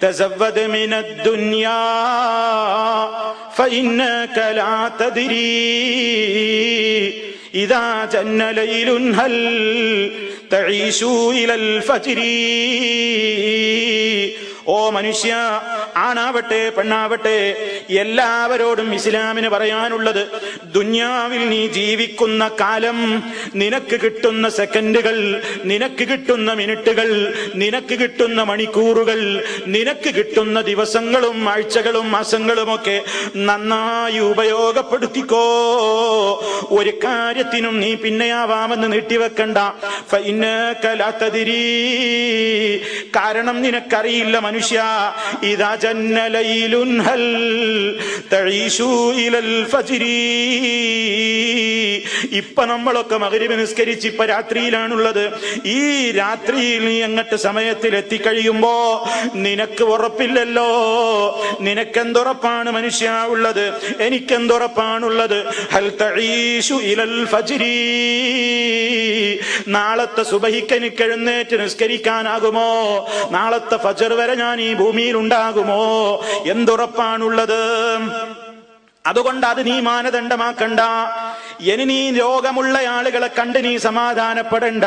تزود من الدنيا فإنك لا تدري إذا جن ليل هل تعيش إلى الفجر. ഓ മനുഷ്യ ആണാവട്ടെ പെണ്ണാവട്ടെ എല്ലാവരോടും ഇസ്ലാമിന് പറയാനുള്ളത് ദുന്യാവിൽ നീ ജീവിക്കുന്ന കാലം നിനക്ക് കിട്ടുന്ന സെക്കൻഡുകൾ നിനക്ക് കിട്ടുന്ന മിനിറ്റുകൾ നിനക്ക് കിട്ടുന്ന മണിക്കൂറുകൾ നിനക്ക് കിട്ടുന്ന ദിവസങ്ങളും ആഴ്ചകളും മാസങ്ങളുമൊക്കെ നന്നായി ഉപയോഗപ്പെടുത്തിക്കോ ഒരു കാര്യത്തിനും നീ പിന്നെയാവാമെന്ന് നീട്ടിവെക്കണ്ട. കാരണം നിനക്കറിയില്ല മനുഷ്യ العشاء إذا جن ليل هل تعيش إلى الفجر؟ ഇപ്പൊ നമ്മളൊക്കെ മകരിവ് നിസ്കരിച്ച് ഇപ്പൊ രാത്രിയിലാണുള്ളത്. ഈ രാത്രിയിൽ നീ അങ്ങട്ട് സമയത്തിൽ എത്തിക്കഴിയുമ്പോ നിനക്ക് ഉറപ്പില്ലല്ലോ. നിനക്കെന്തുറപ്പാണ് മനുഷ്യ ഉള്ളത്? എനിക്കെന്തുറപ്പാണുള്ളത്? നാളത്തെ സുബഹിക്ക് എനിക്ക് എഴുന്നേറ്റ് നിസ്കരിക്കാനാകുമോ? നാളത്തെ ഫജർ വരെ ഞാൻ ഈ ഭൂമിയിൽ ഉണ്ടാകുമോ? എന്തുറപ്പാണുള്ളത്? അതുകൊണ്ട് അത് നീ മാനദണ്ഡമാക്കണ്ട. ഇനി നീ രോഗമുള്ള ആളുകളെ കണ്ട് നീ സമാധാനപ്പെടണ്ട.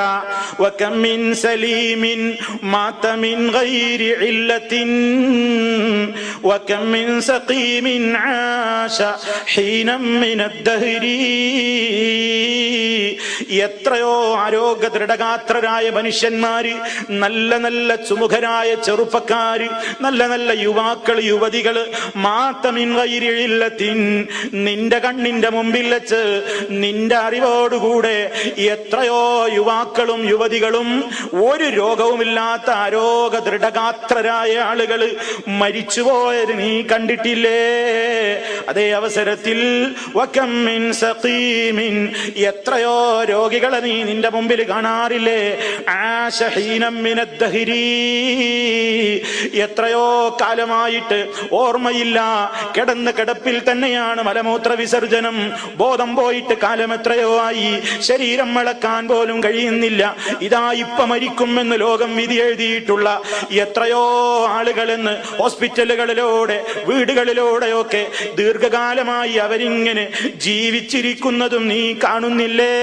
വകം മിൻ സലീമിൻ മാതമിൻ ഗൈരി ഇല്ലത്തിൻ. വകം മിൻ സഖീമിൻ ആശ ഹീനം മിനദ്ദഹരീ എത്രയോ ആരോഗ്യ ദൃഢഗാത്രരായ മനുഷ്യന്മാര് നല്ല നല്ല സുമുഖരായ ചെറുപ്പക്കാര് നല്ല നല്ല യുവാക്കൾ യുവതികൾ മാത്തമിൻ വൈരിഴില്ലത്തിൻ നിന്റെ കണ്ണിന്റെ മുമ്പിൽ വെച്ച് നിന്റെ അറിവോടുകൂടെ എത്രയോ യുവാക്കളും യുവതികളും ഒരു രോഗവുമില്ലാത്ത ആരോഗ്യ ദൃഢഗാത്രരായ ആളുകൾ മരിച്ചുപോയത് നീ കണ്ടിട്ടില്ലേ? അതേ അവസരത്തിൽ എത്രയോ രോഗികളെ നീ നിന്റെ മുമ്പിൽ കാണാറില്ലേ? ആശഹീനം എത്രയോ കാലമായിട്ട് ഓർമ്മയില്ല. കിടന്ന കിടപ്പിൽ തന്നെയാണ് മലമൂത്ര വിസർജനം. ബോധം പോയിട്ട് കാലം എത്രയോ ആയി. ശരീരം വളക്കാൻ പോലും കഴിയുന്നില്ല. ഇതാ ഇപ്പൊ മരിക്കുമെന്ന് ലോകം വിധി എഴുതിയിട്ടുള്ള എത്രയോ ആളുകളെന്ന് ഹോസ്പിറ്റലുകളിലൂടെ വീടുകളിലൂടെയൊക്കെ ദീർഘകാലമായി അവരിങ്ങനെ ജീവിച്ചിരിക്കുന്നതും നീ കാണുന്നില്ലേ?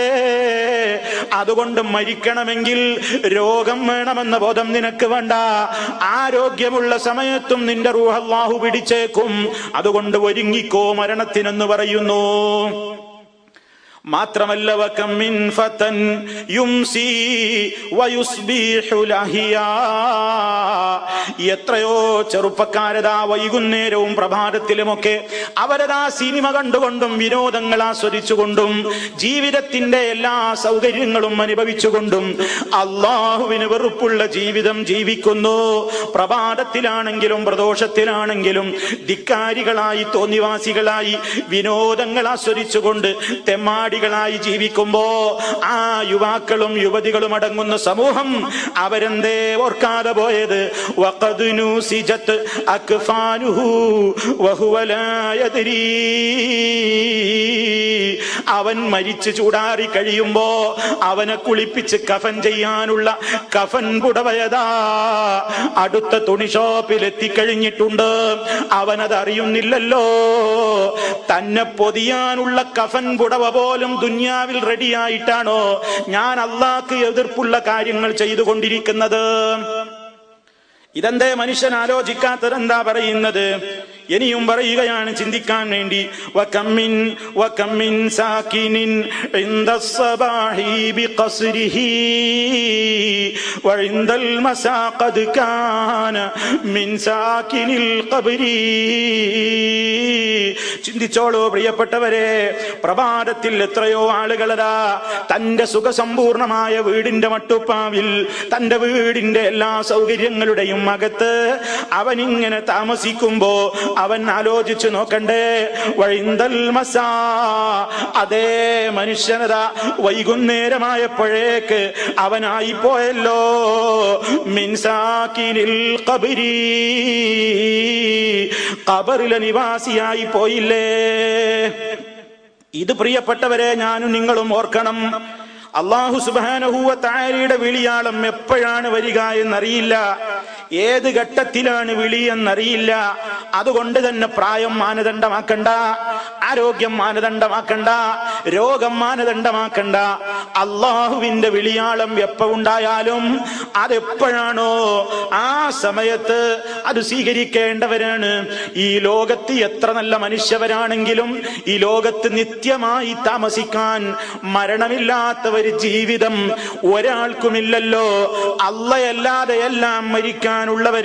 അതുകൊണ്ട് മരിക്കണമെങ്കിൽ രോഗം വേണമെന്ന ബോധം നിനക്ക് വേണ്ട. ആരോഗ്യമുള്ള സമയത്തും നിന്റെ റൂഹ് പിടിച്ചേക്കും. അതുകൊണ്ട് ഒരുങ്ങിക്കോ മരണത്തിനെന്ന് പറയുന്നു. മാത്രമല്ല എത്രയോ ചെറുപ്പക്കാരതാ വൈകുന്നേരവും പ്രഭാതത്തിലുമൊക്കെ അവരതാ സിനിമ കണ്ടുകൊണ്ടും വിനോദങ്ങൾ ആസ്വദിച്ചുകൊണ്ടും ജീവിതത്തിന്റെ എല്ലാ സൗകര്യങ്ങളും അനുഭവിച്ചുകൊണ്ടും അള്ളാഹുവിന് വെറുപ്പുള്ള ജീവിതം ജീവിക്കുന്നു. പ്രഭാതത്തിലാണെങ്കിലും പ്രദോഷത്തിലാണെങ്കിലും ധിക്കാരികളായി തോന്നിവാസികളായി വിനോദങ്ങൾ ആസ്വദിച്ചുകൊണ്ട് തെമ്മാടികളായി ജീവിക്കുമ്പോ ആ യുവാക്കളും യുവതികളും അടങ്ങുന്ന സമൂഹം അവരെന്തേ ഓർക്കാതെ പോയത് അക്ഫാനുഹു വഹുവ ലാ യദ്രീ. അവൻ മരിച്ചു ചൂടാറി കഴിയുമ്പോ അവനെ കുളിപ്പിച്ച് കഫൻ ചെയ്യാനുള്ള കഫൻ പുടവയതാ. അടുത്ത തുണി ഷോപ്പിൽ എത്തിക്കഴിഞ്ഞിട്ടുണ്ട്. അവനത് അറിയുന്നില്ലല്ലോ. തന്നെ പൊതിയാനുള്ള കഫൻ പുടവ പോലും ദുന്യാവിൽ റെഡിയായിട്ടാണോ ഞാൻ അള്ളാക്ക് എതിർപ്പുള്ള കാര്യങ്ങൾ ചെയ്തുകൊണ്ടിരിക്കുന്നത്? ഇതെന്തേ മനുഷ്യൻ ആലോചിക്കാത്തതെന്താ പറയുന്നത്? ഇനിയും പറയുകയാണ് ചിന്തിക്കാൻ വേണ്ടി വകമ്മിൻ വകമ്മിൻ സാകിനിൻ عند الصباح بقصره وعند المساء قد كان من ساكن القبر ചിന്തിച്ചോളൂ പ്രിയപ്പെട്ടവരെ. പ്രഭാതത്തിൽ എത്രയോ ആളുകളതാ തന്റെ സുഖസമ്പൂർണമായ വീടിന്റെ മട്ടുപ്പാവിൽ തന്റെ വീടിന്റെ എല്ലാ സൗകര്യങ്ങളുടെയും അകത്ത് അവനിങ്ങനെ താമസിക്കുമ്പോ അവൻ ആലോചിച്ചു നോക്കണ്ടേ. വഴിന്തൽ മസാ അതേ മനുഷ്യനതാ വൈകുന്നേരമായപ്പോഴേക്ക് അവനായി പോയല്ലോ. മിൻസാക്കിനിൽ കബരി കബറിലെ നിവാസിയായി പോയില്ലേ. ഇത് പ്രിയപ്പെട്ടവരെ ഞാനും നിങ്ങളും ഓർക്കണം. അള്ളാഹു സുബാനഹൂവ താരയുടെ വിളിയാളം എപ്പോഴാണ് വരിക എന്നറിയില്ല. ഏത് ഘട്ടത്തിലാണ് വിളി എന്നറിയില്ല. അതുകൊണ്ട് തന്നെ പ്രായം മാനദണ്ഡമാക്കണ്ട ആരോഗ്യം മാനദണ്ഡമാക്കണ്ട രോഗം മാനദണ്ഡമാക്കണ്ട. അള്ളാഹുവിന്റെ വിളിയാളം എപ്പോ ഉണ്ടായാലും അതെപ്പോഴാണോ ആ സമയത്ത് അത് സ്വീകരിക്കേണ്ടവരാണ്. ഈ ലോകത്ത് എത്ര നല്ല മനുഷ്യവരാണെങ്കിലും ഈ ലോകത്ത് നിത്യമായി താമസിക്കാൻ മരണമില്ലാത്ത ഒരു ജീവിതം ഒരാൾക്കുമില്ലല്ലോ. അല്ലയല്ലാതെ എല്ലാം മരിക്കാനുള്ളവർ